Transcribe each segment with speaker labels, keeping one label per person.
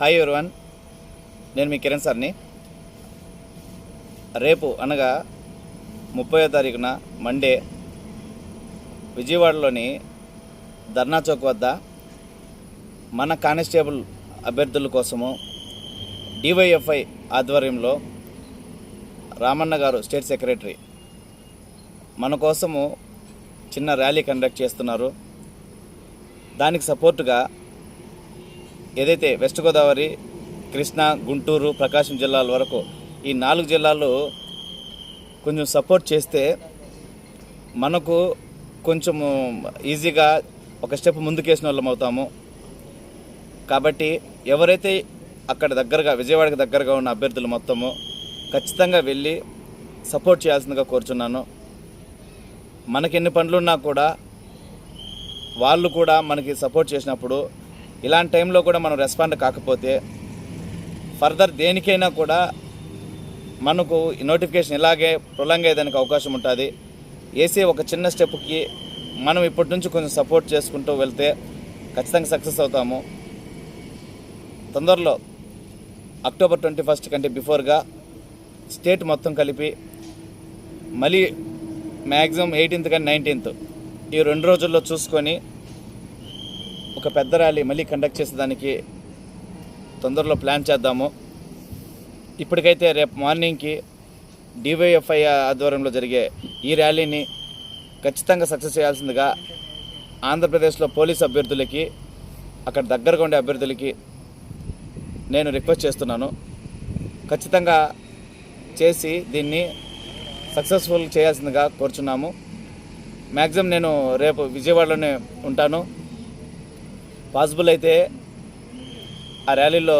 Speaker 1: Hi everyone నేను మీ కిరణ్ సార్ని. రేపు అనగా ముప్పయో తారీఖున మండే విజయవాడలోని ధర్నా చౌక్ వద్ద మన కానిస్టేబుల్ అభ్యర్థుల కోసము డివైఎఫ్ఐ ఆధ్వర్యంలో రామన్న గారు స్టేట్ సెక్రటరీ మన కోసము చిన్న ర్యాలీ కండక్ట్ చేస్తున్నారు. దానికి సపోర్టుగా ఏదైతే వెస్ట్ గోదావరి కృష్ణా గుంటూరు ప్రకాశం జిల్లాల వరకు ఈ నాలుగు జిల్లాలు కొంచెం సపోర్ట్ చేస్తే మనకు కొంచెము ఈజీగా ఒక స్టెప్ ముందుకేసిన వాళ్ళం అవుతాము. కాబట్టి ఎవరైతే అక్కడ దగ్గరగా విజయవాడకి దగ్గరగా ఉన్న అభ్యర్థులు మొత్తము ఖచ్చితంగా వెళ్ళి సపోర్ట్ చేయాల్సిందిగా కోరుచున్నాను. మనకి ఎన్ని పనులున్నా కూడా వాళ్ళు కూడా మనకి సపోర్ట్ చేసినప్పుడు ఇలాంటి టైంలో కూడా మనం రెస్పాండ్ కాకపోతే ఫర్దర్ దేనికైనా కూడా మనకు ఈ నోటిఫికేషన్ ఇలాగే ప్రొలాంగ్ అయ్యేదానికి అవకాశం ఉంటుంది. ఏసీ ఒక చిన్న స్టెప్కి మనం ఇప్పటి నుంచి కొంచెం సపోర్ట్ చేసుకుంటూ వెళ్తే ఖచ్చితంగా సక్సెస్ అవుతాము. తొందరలో అక్టోబర్ ట్వంటీ ఫస్ట్ కంటే బిఫోర్గా స్టేట్ మొత్తం కలిపి మళ్ళీ మ్యాక్సిమం ఎయిటీన్త్ కానీ నైన్టీన్త్ ఈ రెండు రోజుల్లో చూసుకొని ఒక పెద్ద ర్యాలీ మళ్ళీ కండక్ట్ చేసేదానికి తొందరలో ప్లాన్ చేద్దాము. ఇప్పటికైతే రేపు మార్నింగ్కి డివైఎఫ్ఐ ఆధ్వర్యంలో జరిగే ఈ ర్యాలీని ఖచ్చితంగా సక్సెస్ చేయాల్సిందిగా ఆంధ్రప్రదేశ్లో పోలీస్ అభ్యర్థులకి అక్కడ దగ్గరగా ఉండే అభ్యర్థులకి నేను రిక్వెస్ట్ చేస్తున్నాను. ఖచ్చితంగా చేసి దీన్ని సక్సెస్ఫుల్ చేయాల్సిందిగా కోరుచున్నాము. మ్యాక్సిమం నేను రేపు విజయవాడలోనే ఉంటాను. పాసిబుల్ అయితే ఆ ర్యాలీలో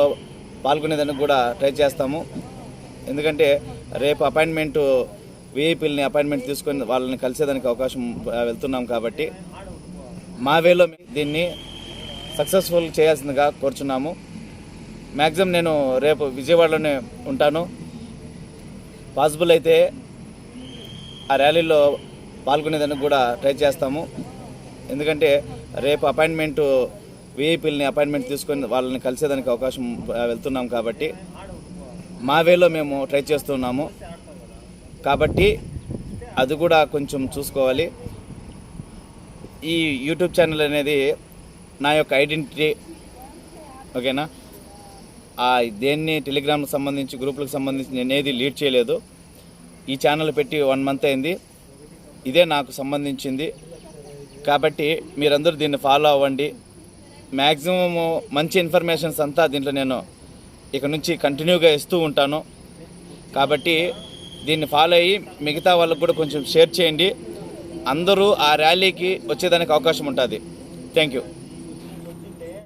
Speaker 1: పాల్గొనేదానికి కూడా ట్రై చేస్తాము. ఎందుకంటే రేపు అపాయింట్మెంటు విఐపీలని అపాయింట్మెంట్ తీసుకొని వాళ్ళని కలిసేదానికి అవకాశం వెళ్తున్నాం కాబట్టి మా వేలో దీన్ని సక్సెస్ఫుల్ చేయాల్సిందిగా కోరుచున్నాము. మ్యాక్సిమం నేను రేపు విజయవాడలోనే ఉంటాను. పాసిబుల్ అయితే ఆ ర్యాలీలో పాల్గొనేదానికి కూడా ట్రై చేస్తాము. ఎందుకంటే రేపు అపాయింట్మెంటు వీఐపీలని అపాయింట్మెంట్ తీసుకొని వాళ్ళని కలిసేదానికి అవకాశం వెళ్తున్నాం కాబట్టి మా వేలో మేము ట్రై చేస్తున్నాము. కాబట్టి అది కూడా కొంచెం చూసుకోవాలి. ఈ యూట్యూబ్ ఛానల్ అనేది నా యొక్క ఐడెంటిటీ ఓకేనా? ఆ దేన్ని టెలిగ్రామ్కి సంబంధించి గ్రూపులకు సంబంధించి నేను ఏది లీడ్ చేయలేదు. ఈ ఛానల్ పెట్టి వన్ మంత్ అయింది. ఇదే నాకు సంబంధించింది. కాబట్టి మీరందరూ దీన్ని ఫాలో అవ్వండి. మ్యాక్సిమము మంచి ఇన్ఫర్మేషన్స్ అంతా దీంట్లో నేను ఇక నుంచి కంటిన్యూగా ఇస్తూ ఉంటాను. కాబట్టి దీన్ని ఫాలో అయ్యి మిగతా వాళ్ళకు కూడా కొంచెం షేర్ చేయండి. అందరూ ఆ ర్యాలీకి వచ్చేదానికి అవకాశం ఉంటుంది. Thank you.